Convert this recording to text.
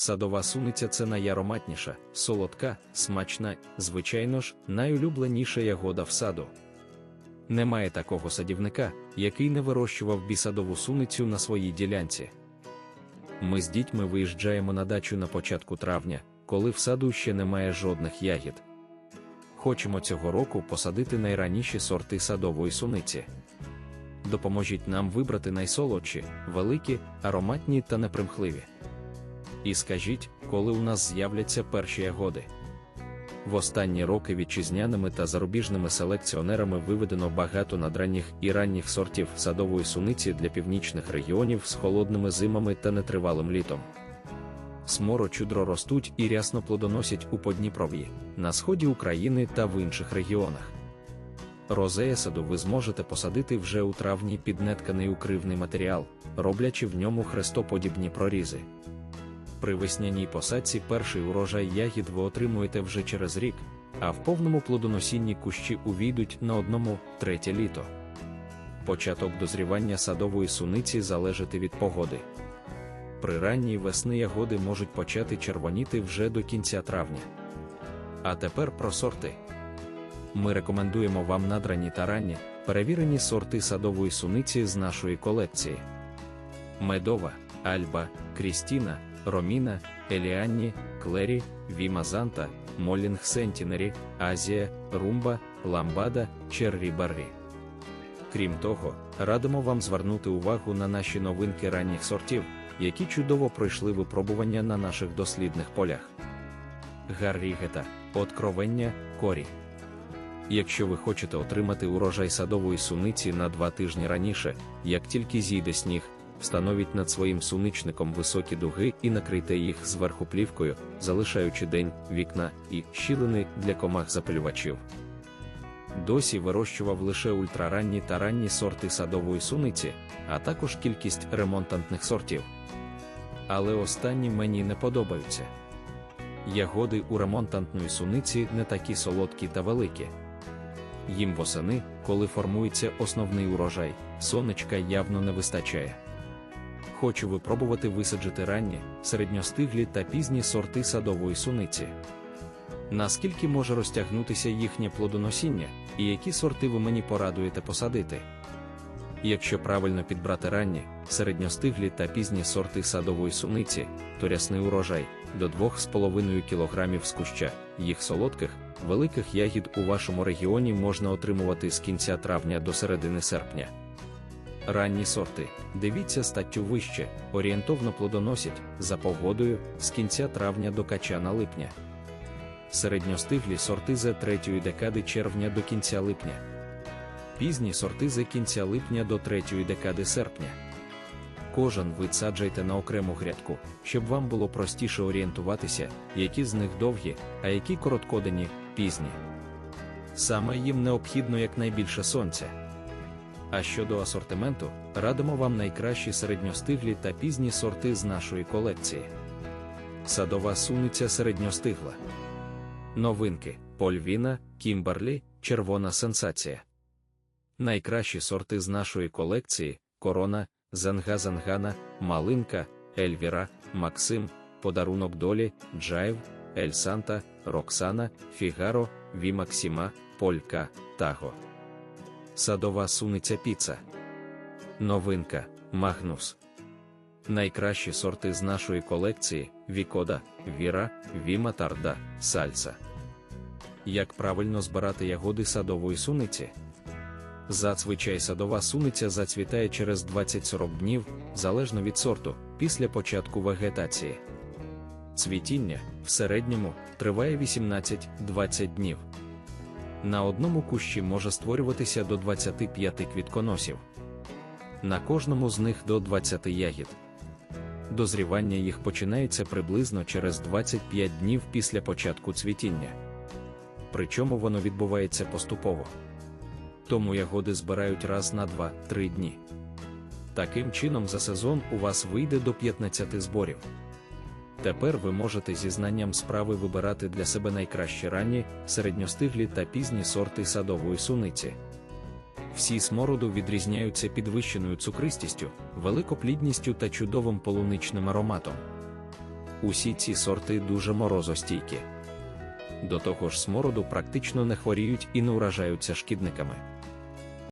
Садова суниця це найароматніша, солодка, смачна, звичайно ж, найулюбленіша ягода в саду. Немає такого садівника, який не вирощував бісадову суницю на своїй ділянці. Ми з дітьми виїжджаємо на дачу на початку травня, коли в саду ще немає жодних ягід. Хочемо цього року посадити найраніші сорти садової суниці. Допоможіть нам вибрати найсолодші, великі, ароматні та непримхливі. І скажіть, коли у нас з'являться перші ягоди. В останні роки вітчизняними та зарубіжними селекціонерами виведено багато надранніх і ранніх сортів садової суниці для північних регіонів з холодними зимами та нетривалим літом. Сморо чудро ростуть і рясно плодоносять у Подніпров'ї, на сході України та в інших регіонах. Розея саду ви зможете посадити вже у травні під нетканий укривний матеріал, роблячи в ньому хрестоподібні прорізи. При весняній посадці перший урожай ягід ви отримуєте вже через рік, а в повному плодоносінні кущі увійдуть на одному третє літо. Початок дозрівання садової суниці залежить від погоди. При ранній весни ягоди можуть почати червоніти вже до кінця травня. А тепер про сорти. Ми рекомендуємо вам надрані та ранні, перевірені сорти садової суниці з нашої колекції: Медова, Альба, Крістіна, Роміна, Еліанні, Клері, Вімазанта, Молінг Сентінері, Азія, Румба, Ламбада, Черрі Баррі. Крім того, радимо вам звернути увагу на наші новинки ранніх сортів, які чудово пройшли випробування на наших дослідних полях. Гаррігета, откровення, корі. Якщо ви хочете отримати урожай садової суниці на два тижні раніше, як тільки зійде сніг, встановіть над своїм суничником високі дуги і накрийте їх зверху плівкою, залишаючи день, вікна і щілини для комах запалювачів. Досі вирощував лише ультраранні та ранні сорти садової суниці, а також кількість ремонтантних сортів. Але останні мені не подобаються. Ягоди у ремонтантної суниці не такі солодкі та великі. Їм восени, коли формується основний урожай, сонечка явно не вистачає. Хочу випробувати висаджити ранні, середньостиглі та пізні сорти садової суниці. Наскільки може розтягнутися їхнє плодоносіння, і які сорти ви мені порадуєте посадити? Якщо правильно підбрати ранні, середньостиглі та пізні сорти садової суниці, то рясний урожай до 2,5 кг з куща, їх солодких, великих ягід у вашому регіоні можна отримувати з кінця травня до середини серпня. Ранні сорти, дивіться статтю вище, орієнтовно плодоносять за погодою з кінця травня до качана липня. Середньостиглі сорти з третьої декади червня до кінця липня. Пізні сорти з кінця липня до третьої декади серпня. Кожен вид саджайте на окрему грядку, щоб вам було простіше орієнтуватися, які з них довгі, а які короткодені, пізні. Саме їм необхідно якнайбільше сонця. А щодо асортименту, радимо вам найкращі середньостиглі та пізні сорти з нашої колекції. Садова суниця середньостигла. Новинки: Польвіна, Кімберлі, Червона сенсація. Найкращі сорти з нашої колекції: Корона, Занга-Зангана, Малинка, Ельвіра, Максим, Подарунок Долі, Джайв, Ель Санта, Роксана, Фігаро, Ві Максима, Полька, Таго. Садова суниця піца. Новинка Магнус. Найкращі сорти з нашої колекції: Вікода, Віра, Віма Тарда, Сальса. Як правильно збирати ягоди садової суниці? Зазвичай садова суниця зацвітає через 20-40 днів, залежно від сорту, після початку вегетації. Цвітіння в середньому триває 18-20 днів. На одному кущі може створюватися до 25 квітконосів. На кожному з них до 20 ягід. Дозрівання їх починається приблизно через 25 днів після початку цвітіння. Причому воно відбувається поступово. Тому ягоди збирають раз на 2-3 дні. Таким чином, за сезон у вас вийде до 15 зборів. Тепер ви можете зі знанням справи вибирати для себе найкращі ранні, середньостиглі та пізні сорти садової суниці. Всі смороду відрізняються підвищеною цукристістю, великоплідністю та чудовим полуничним ароматом. Усі ці сорти дуже морозостійкі. До того ж, смороду практично не хворіють і не уражаються шкідниками.